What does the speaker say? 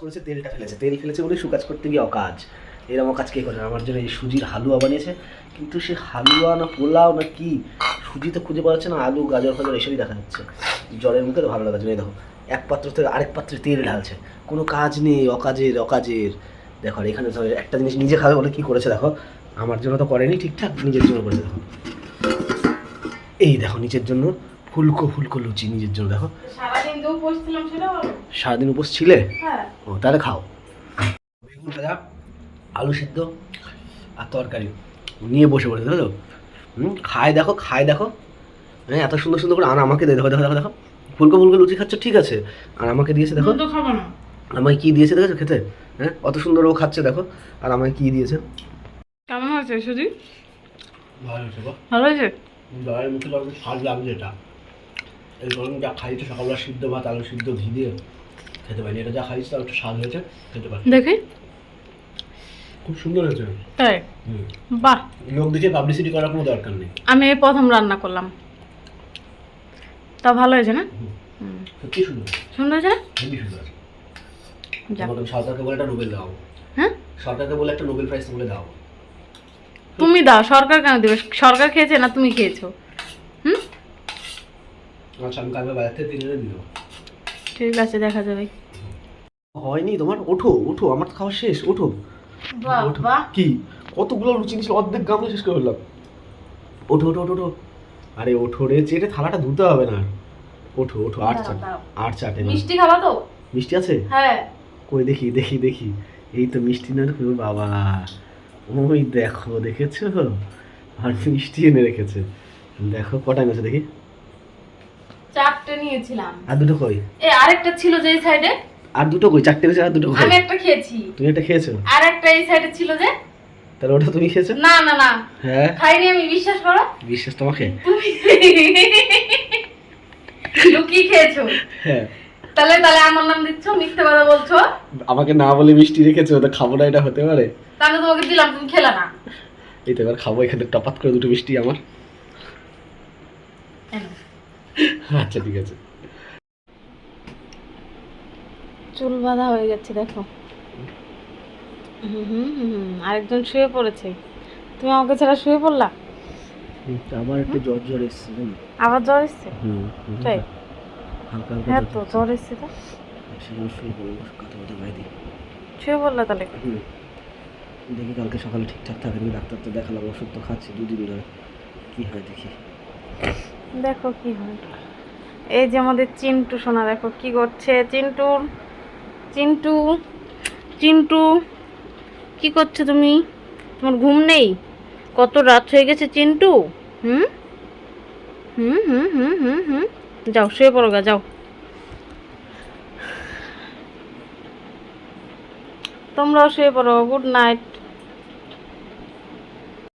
করেছে, তেলটা ফেলেছে। তেল ফেলেছে বলে সুকাজ করতে গিয়ে অকাজ। এরকম কাজ কে করে? আমার জন্য এই সুজির হালুয়া বানিয়েছে। কিন্তু সে হালুয়া না পোলাও না কি? সুজি তো খুঁজে পাওয়া যাচ্ছে না, আলু, গাজর, ফাজর এসবই দেখা যাচ্ছে। জলের মুখে তো ভালো না, এই দেখো। এক পাত্র থেকে আরেক পাত্রে তেল ঢালছে। কোনো কাজ নেই, অকাজের অকাজের। দেখো এখানে একটা জিনিস নিজে খাবে বলে কি করেছে, দেখো? আমার জন্য তো করেনি, ঠিকঠাক নিজের জন্য করেছে, দেখো। এই দেখো, নিজের জন্য ফুলকো ফুলকো লুচি নিজের জন্য দেখো। সারাদিন উপোস ছিলে? হ্যাঁ। ও তাহলে খাও। বেগুন ভাজা আলু সিদ্ধ আর তরকারি। নিয়ে বসে পড়েছে দেখো তো হুম খায় দেখো খায় দেখো। হ্যাঁ এত সুন্দর সুন্দর করে আর আমাকে দে দেখো দেখো দেখো দেখো। ফুলকো ফুলকো লুচি খাচ্ছ ঠিক আছে। আর আমাকে দিয়েছে দেখো। আমায় কি দিয়েছে দেখেছ খেতে? হ্যাঁ অত সুন্দর ও খাচ্ছে দেখো। আর আমায় কি দিয়েছে? কেমন হয়েছে সুজি ভালো হয়েছে ভালো হয়েছে? মুখে স্বাদ লাগছে এটা এই ধরুন যা খাইছে সকালবেলা সিদ্ধ ভাত আলু সিদ্ধ ঘি দিয়ে খেতে পারি এটা যা খাইছে তার একটু স্বাদ হয়েছে খেতে পারি দেখি। খুব সুন্দর হয়েছে। তাই? বাহ। লোক দেখে পাবলিসিটি করার কোনো দরকার নেই। আমি এই প্রথম রান্না করলাম। তা ভালো হয়েছে না। সত্যি সুন্দর সুন্দর হয়েছে হেবি সুন্দর সরকারকে বলে একটা নোবেল দাও। হ্যাঁ? সরকারকে বলে একটা নোবেল প্রাইজ বলে দাও। তুমি দাও। সরকার কেন দেবে? সরকার খেয়েছে না তুমি খেয়েছো? আচ্ছা আমি কালকে বাজার থেকে কিনে দিল। ঠিক আছে দেখা যাবে। হয়নি তোমার? ওঠো ওঠো আমার তো খাওয়া শেষ ওঠো। ওঠো। কি? কতগুলো লুচি নিয়েছিল? অর্ধেক গামলা শেষ করে ফেললাম। ওঠো ওঠো ওঠো ওঠো। আরে ওঠো রে চেটে থালাটা ধুতে হবে না আর। ওঠো ওঠো আট চাট দাঁড়াও, আট চাটে মিষ্টি খাবা তো? মিষ্টি আছে? হ্যাঁ। কই দেখি দেখি দেখি। এই তো মিষ্টি না রে বাবা। ওই দেখো দেখেছ? আর মিষ্টি এনে রেখেছে। দেখো কটা এনেছে দেখি। চারটে নিয়েছিলাম। আর দুটো কই? এ আরেকটা ছিল যে এই সাইডে আর দুটো কই? চারটে এনেছে আর দুটো কই? আমি একটা খেয়েছি। তুমি একটা খেয়েছো? আর একটা এই সাইডে ছিল যে? তাহলে ওটা তুমি খেয়েছো? না না না। হ্যাঁ? খাইনি আমি বিশ্বাস করো। বিশ্বাস তোমাকে? তুমি লুকিয়ে খেয়েছো। হ্যাঁ। তাহলে তাহলে আমার নাম দিচ্ছ মিথ্যে কথা বলছো? আমাকে না বলে মিষ্টি রেখেছো তো খাব না এটা হতে পারে। তাহলে তোমাকে দিলাম তুমি খেলা না। এই তো এবার খাব এখানে টপাত করে দুটো মিষ্টি আমার এনো। আচ্ছা ঠিক আছে। চুল বাঁধা হয়ে গেছে দেখো। হুম হুম হুম হুম, আরেকজন শুয়ে পড়েছে। তুমি আমাকে ছাড়া শুয়ে পড়লা? আমার একটু জ্বর জ্বর এসছে আবার জ্বর এসছে? হুম হুম। তাই? হালকা হালকা হ্যাঁ তো জ্বর এসছে তো? সেজন্য শুয়ে কথা বলতে বাইরে শুয়ে পড়লা তাহলে? হুম। দেখি কালকে সকালে ঠিকঠাক থাকে ডাক্তার তো দেখালাম ওষুধ তো খাচ্ছি দুদিন ধরে। কি হয় দেখি। দেখো কি হয়। এই যে আমাদের চিন্টু সোনা, দেখো কি করছে? চিন্টুর চিন্টু চিন্টু, কি করছ তুমি? তোমার ঘুম নেই? কত রাত হয়ে গেছে চিন্টু? হুম? হুম হুম হুম হুম হুম। যাও, শুয়ে পড়ো গা, যাও। তোমরাও শুয়ে পড়ো। Good night.